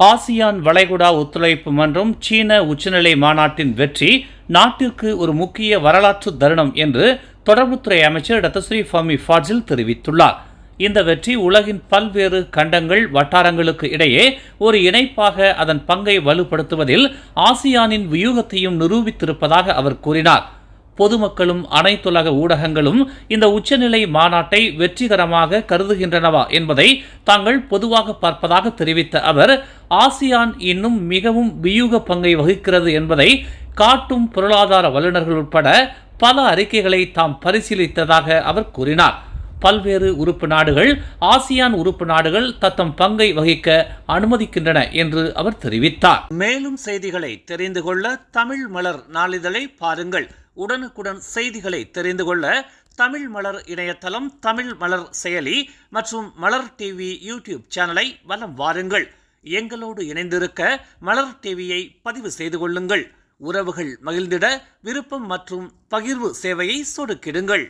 ASEAN வளைகுடா ஒத்துழைப்பு மன்றம் சீன உச்சநிலை மாநாட்டின் வெற்றி நாட்டிற்கு ஒரு முக்கிய வரலாற்று தருணம் என்று தொடர்புத்துறை அமைச்சர் டத்தஸ்ரீ ஸ்ரீ ஃபமி ஃபாஜில் தெரிவித்துள்ளார். இந்த வெற்றி உலகின் பல்வேறு கண்டங்கள் வட்டாரங்களுக்கு இடையே ஒரு இணைப்பாக அதன் பங்கை வலுப்படுத்துவதில் ஆசியானின் வியூகத்தையும் நிரூபித்திருப்பதாக அவர் கூறினார். பொதுமக்களும் அனைத்துலக ஊடகங்களும் இந்த உச்சநிலை மாநாட்டை வெற்றிகரமாக கருதுகின்றனவா என்பதை தாங்கள் பொதுவாக பார்ப்பதாக தெரிவித்த அவர் ஆசியான் இன்னும் மிகவும் வியூக பங்கை வகிக்கிறது என்பதை காட்டும் பொருளாதார வல்லுநர்கள் உட்பட பல அறிக்கைகளை தாம் பரிசீலித்ததாக அவர் கூறினார். பல்வேறு உறுப்பு நாடுகள் ஆசியான் உறுப்பு நாடுகள் தத்தம் பங்கை வகிக்க அனுமதிக்கின்றன என்று அவர் தெரிவித்தார். மேலும் செய்திகளை தெரிந்து கொள்ள தமிழ் மலர் நாளிதழை பாருங்கள். உடனுக்குடன் செய்திகளை தெரிந்து கொள்ள தமிழ் மலர் இணையதளம் தமிழ் மலர் செயலி மற்றும் மலர் டிவி யூடியூப் சேனலை வலம் வாருங்கள். எங்களோடு இணைந்திருக்க மலர் டிவியை பதிவு செய்து கொள்ளுங்கள். உறவுகள் மகிழ்ந்திட விருப்பம் மற்றும் பகிர்வு சேவையை சொடுக்கிடுங்கள்.